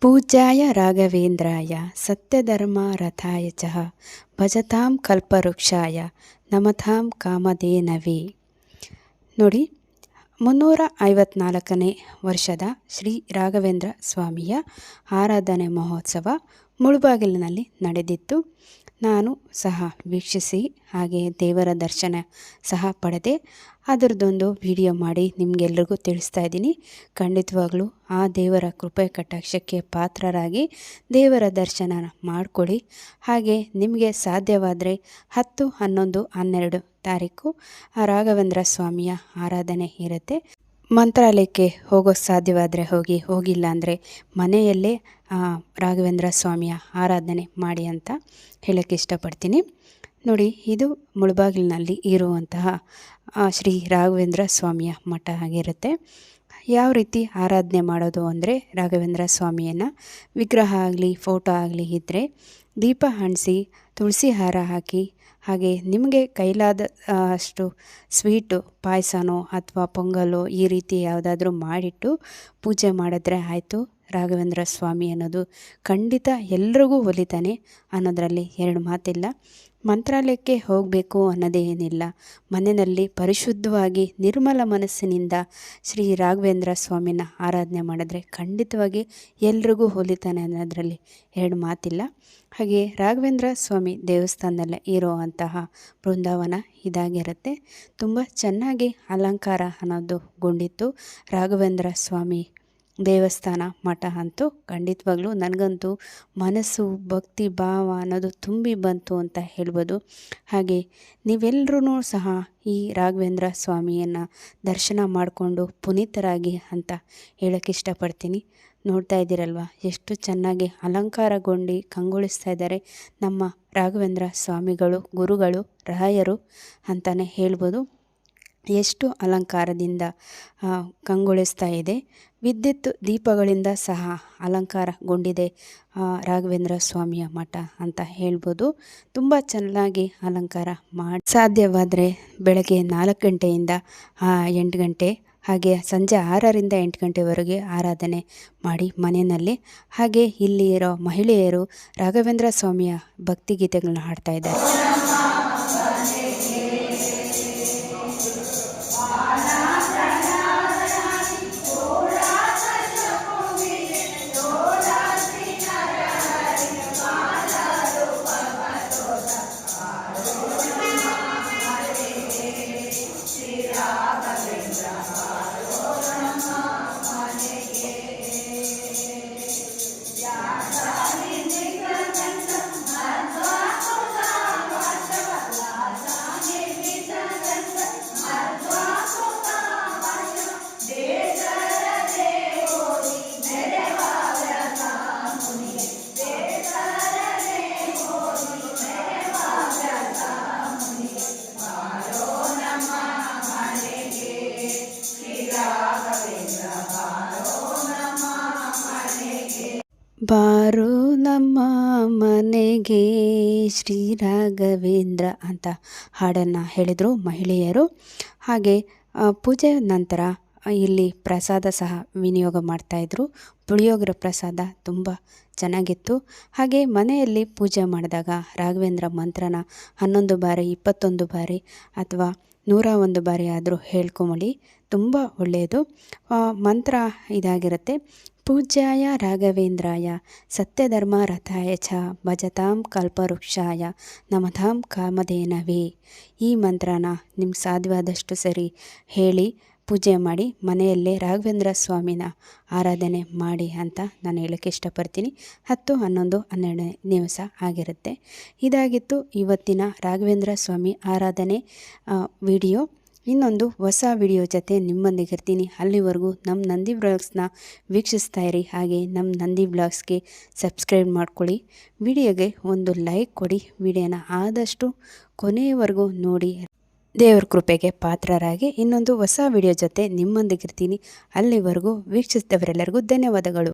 ಪೂಜ್ಯಾಯ ರಾಘವೇಂದ್ರಾಯ, ಸತ್ಯಧರ್ಮ ರಥಾಯ ಚ, ಭಜತಾಂ ಕಲ್ಪವೃಕ್ಷಾಯ, ನಮತಾಂ ಕಾಮಧೇನವೇ. ನೋಡಿ, ಮುನ್ನೂರ ಐವತ್ನಾಲ್ಕನೇ ವರ್ಷದ ಶ್ರೀ ರಾಘವೇಂದ್ರ ಸ್ವಾಮಿಯ ಆರಾಧನೆ ಮಹೋತ್ಸವ ಮುಳುಬಾಗಿಲಿನಲ್ಲಿ ನಡೆದಿತ್ತು. ನಾನು ಸಹ ವೀಕ್ಷಿಸಿ ಹಾಗೆ ದೇವರ ದರ್ಶನ ಸಹ ಪಡೆದೆ. ಅದರದ್ದೊಂದು ವಿಡಿಯೋ ಮಾಡಿ ನಿಮಗೆಲ್ರಿಗೂ ತಿಳಿಸ್ತಾ ಇದ್ದೀನಿ. ಖಂಡಿತವಾಗಲೂ ಆ ದೇವರ ಕೃಪೆ ಕಟಾಕ್ಷಕ್ಕೆ ಪಾತ್ರರಾಗಿ ದೇವರ ದರ್ಶನ ಮಾಡಿಕೊಳ್ಳಿ. ಹಾಗೆ ನಿಮಗೆ ಸಾಧ್ಯವಾದರೆ ಹತ್ತು ಹನ್ನೊಂದು ಹನ್ನೆರಡು ತಾರೀಕು ರಾಘವೇಂದ್ರ ಸ್ವಾಮಿಯ ಆರಾಧನೆ ಇರುತ್ತೆ. ಮಂತ್ರಾಲಯಕ್ಕೆ ಹೋಗೋ ಸಾಧ್ಯವಾದರೆ ಹೋಗಿ, ಹೋಗಿಲ್ಲ ಅಂದರೆ ಮನೆಯಲ್ಲೇ ರಾಘವೇಂದ್ರ ಸ್ವಾಮಿಯ ಆರಾಧನೆ ಮಾಡಿ ಅಂತ ಹೇಳೋಕ್ಕೆ ಇಷ್ಟಪಡ್ತೀನಿ. ನೋಡಿ, ಇದು ಮುಳಬಾಗಿಲಿನಲ್ಲಿ ಇರುವಂತಹ ಶ್ರೀ ರಾಘವೇಂದ್ರ ಸ್ವಾಮಿಯ ಮಠ ಆಗಿರುತ್ತೆ ಯಾವ ರೀತಿ ಆರಾಧನೆ ಮಾಡೋದು ಅಂದರೆ ರಾಘವೇಂದ್ರ ಸ್ವಾಮಿಯನ್ನು ವಿಗ್ರಹ ಆಗಲಿ, ಫೋಟೋ ಆಗಲಿ ಇದ್ದರೆ ದೀಪ ಹಣಿಸಿ, ತುಳಸಿ ಹಾರ ಹಾಕಿ, ಹಾಗೆ ನಿಮಗೆ ಕೈಲಾದ ಅಷ್ಟು ಸ್ವೀಟು, ಪಾಯಸನೋ ಅಥವಾ ಪೊಂಗಲೋ ಈ ರೀತಿ ಯಾವುದಾದ್ರೂ ಮಾಡಿಟ್ಟು ಪೂಜೆ ಮಾಡಿದ್ರೆ ಆಯಿತು. ರಾಘವೇಂದ್ರ ಸ್ವಾಮಿ ಅನ್ನೋದು ಖಂಡಿತ ಎಲ್ರಿಗೂ ಒಲಿತಾನೆ ಅನ್ನೋದರಲ್ಲಿ ಎರಡು ಮಾತಿಲ್ಲ. ಮಂತ್ರಾಲಯಕ್ಕೆ ಹೋಗಬೇಕು ಅನ್ನೋದೇನಿಲ್ಲ ಮನೆಯಲ್ಲಿ ಪರಿಶುದ್ಧವಾಗಿ, ನಿರ್ಮಲ ಮನಸ್ಸಿನಿಂದ ಶ್ರೀ ರಾಘವೇಂದ್ರ ಸ್ವಾಮಿನ ಆರಾಧನೆ ಮಾಡಿದ್ರೆ ಖಂಡಿತವಾಗಿ ಎಲ್ರಿಗೂ ಹೋಲಿತಾನೆ ಅನ್ನೋದರಲ್ಲಿ ಎರಡು ಮಾತಿಲ್ಲ. ಹಾಗೆ ರಾಘವೇಂದ್ರ ಸ್ವಾಮಿ ದೇವಸ್ಥಾನದಲ್ಲೇ ಇರುವಂತಹ ಬೃಂದಾವನ ಇದಾಗಿರುತ್ತೆ. ತುಂಬ ಚೆನ್ನಾಗಿ ಅಲಂಕಾರ ಅನ್ನೋದು ಗೊಂಡಿತ್ತು. ರಾಘವೇಂದ್ರ ಸ್ವಾಮಿ ದೇವಸ್ಥಾನ ಮಠ ಅಂತೂ ಖಂಡಿತವಾಗ್ಲೂ ನನಗಂತೂ ಮನಸ್ಸು, ಭಕ್ತಿ, ಭಾವ ಅನ್ನೋದು ತುಂಬಿ ಬಂತು ಅಂತ ಹೇಳ್ಬೋದು. ಹಾಗೆ ನೀವೆಲ್ಲರೂ ಸಹ ಈ ರಾಘವೇಂದ್ರ ಸ್ವಾಮಿಯನ್ನು ದರ್ಶನ ಮಾಡಿಕೊಂಡು ಪುನೀತರಾಗಿ ಅಂತ ಹೇಳೋಕ್ಕೆ ಇಷ್ಟಪಡ್ತೀನಿ. ನೋಡ್ತಾ ಇದ್ದೀರಲ್ವ? ಎಷ್ಟು ಚೆನ್ನಾಗಿ ಅಲಂಕಾರಗೊಂಡು ಕಂಗೊಳಿಸ್ತಾ ಇದ್ದಾರೆ ನಮ್ಮ ರಾಘವೇಂದ್ರ ಸ್ವಾಮಿಗಳು, ಗುರುಗಳು, ರಾಯರು ಅಂತಲೇ ಹೇಳ್ಬೋದು. ಎಷ್ಟು ಅಲಂಕಾರದಿಂದ ಕಂಗೊಳಿಸ್ತಾ ಇದೆ. ವಿದ್ಯುತ್ ದೀಪಗಳಿಂದ ಸಹ ಅಲಂಕಾರಗೊಂಡಿದೆ ರಾಘವೇಂದ್ರ ಸ್ವಾಮಿಯ ಮಠ ಅಂತ ಹೇಳ್ಬೋದು. ತುಂಬ ಚೆನ್ನಾಗಿ ಅಲಂಕಾರ ಮಾಡಿ, ಸಾಧ್ಯವಾದರೆ ಬೆಳಗ್ಗೆ ನಾಲ್ಕು ಗಂಟೆಯಿಂದ ಎಂಟು ಗಂಟೆ ಹಾಗೆ ಸಂಜೆ ಆರರಿಂದ ಎಂಟು ಗಂಟೆವರೆಗೆ ಆರಾಧನೆ ಮಾಡಿ ಮನೆಯಲ್ಲಿ. ಹಾಗೆ ಇಲ್ಲಿ ಇರೋ ಮಹಿಳೆಯರು ರಾಘವೇಂದ್ರ ಸ್ವಾಮಿಯ ಭಕ್ತಿಗೀತೆಗಳನ್ನ ಹಾಡ್ತಾ ಇದ್ದಾರೆ. ಬಾರೋ ನಮ್ಮ ಮನೆಗೆ ಶ್ರೀ ರಾಘವೇಂದ್ರ ಅಂತ ಹಾಡನ್ನು ಹೇಳಿದರು ಮಹಿಳೆಯರು. ಹಾಗೆ ಪೂಜೆ ನಂತರ ಇಲ್ಲಿ ಪ್ರಸಾದ ಸಹ ವಿನಿಯೋಗ ಮಾಡ್ತಾಯಿದ್ರು ಪುಳಿಯೋಗರ ಪ್ರಸಾದ ತುಂಬ ಚೆನ್ನಾಗಿತ್ತು. ಹಾಗೆ ಮನೆಯಲ್ಲಿ ಪೂಜೆ ಮಾಡಿದಾಗ ರಾಘವೇಂದ್ರ ಮಂತ್ರನ ಹನ್ನೊಂದು ಬಾರಿ, ಇಪ್ಪತ್ತೊಂದು ಬಾರಿ ಅಥವಾ ನೂರ ಒಂದು ಬಾರಿ ಆದರೂ ಹೇಳ್ಕೊಮಳಿ. ತುಂಬ ಒಳ್ಳೆಯದು. ಮಂತ್ರ ಇದಾಗಿರುತ್ತೆ. ಪೂಜ್ಯಾಯ ರಾಘವೇಂದ್ರಾಯ, ಸತ್ಯಧರ್ಮ ರಥಾಯ ಚ ಭಜತಾಂ ಕಲ್ಪವೃಕ್ಷಾಯ, ನಮತಾಂ ಕಾಮಧೇನವೇ. ಈ ಮಂತ್ರನ ನಿಮ್ಗೆ ಸಾಧ್ಯವಾದಷ್ಟು ಸರಿ ಹೇಳಿ, ಪೂಜೆ ಮಾಡಿ, ಮನೆಯಲ್ಲೇ ರಾಘವೇಂದ್ರ ಸ್ವಾಮಿನ ಆರಾಧನೆ ಮಾಡಿ ಅಂತ ನಾನು ಹೇಳೋಕ್ಕೆ ಇಷ್ಟಪಡ್ತೀನಿ. ಹತ್ತು, ಹನ್ನೊಂದು, ಹನ್ನೆರಡನೇ ದಿವಸ ಆಗಿರುತ್ತೆ. ಇದಾಗಿತ್ತು ಇವತ್ತಿನ ರಾಘವೇಂದ್ರ ಸ್ವಾಮಿ ಆರಾಧನೆ ವಿಡಿಯೋ. ಇನ್ನೊಂದು ಹೊಸ ವಿಡಿಯೋ ಜೊತೆ ನಿಮ್ಮೊಂದಿಗೆ ಇರ್ತೀನಿ ಅಲ್ಲಿವರೆಗೂ ನಮ್ಮ ನಂದಿ ಬ್ಲಾಗ್ಸ್ನ ವೀಕ್ಷಿಸ್ತಾ ಇರಿ. ಹಾಗೆ ನಮ್ಮ ನಂದಿ ಬ್ಲಾಗ್ಸ್ಗೆ ಸಬ್ಸ್ಕ್ರೈಬ್ ಮಾಡ್ಕೊಳ್ಳಿ. ವಿಡಿಯೋಗೆ ಒಂದು ಲೈಕ್ ಕೊಡಿ. ವಿಡಿಯೋನ ಆದಷ್ಟು ಕೊನೆಯವರೆಗೂ ನೋಡಿ. ದೇವರ ಕೃಪೆಗೆ ಪಾತ್ರರಾಗಿ ಇನ್ನೊಂದು ಹೊಸ ವಿಡಿಯೋ ಜೊತೆ ನಿಮ್ಮೊಂದಿಗಿರ್ತೀನಿ. ಅಲ್ಲಿವರೆಗೂ ವೀಕ್ಷಿಸಿದವರೆಲ್ಲರಿಗೂ ಧನ್ಯವಾದಗಳು.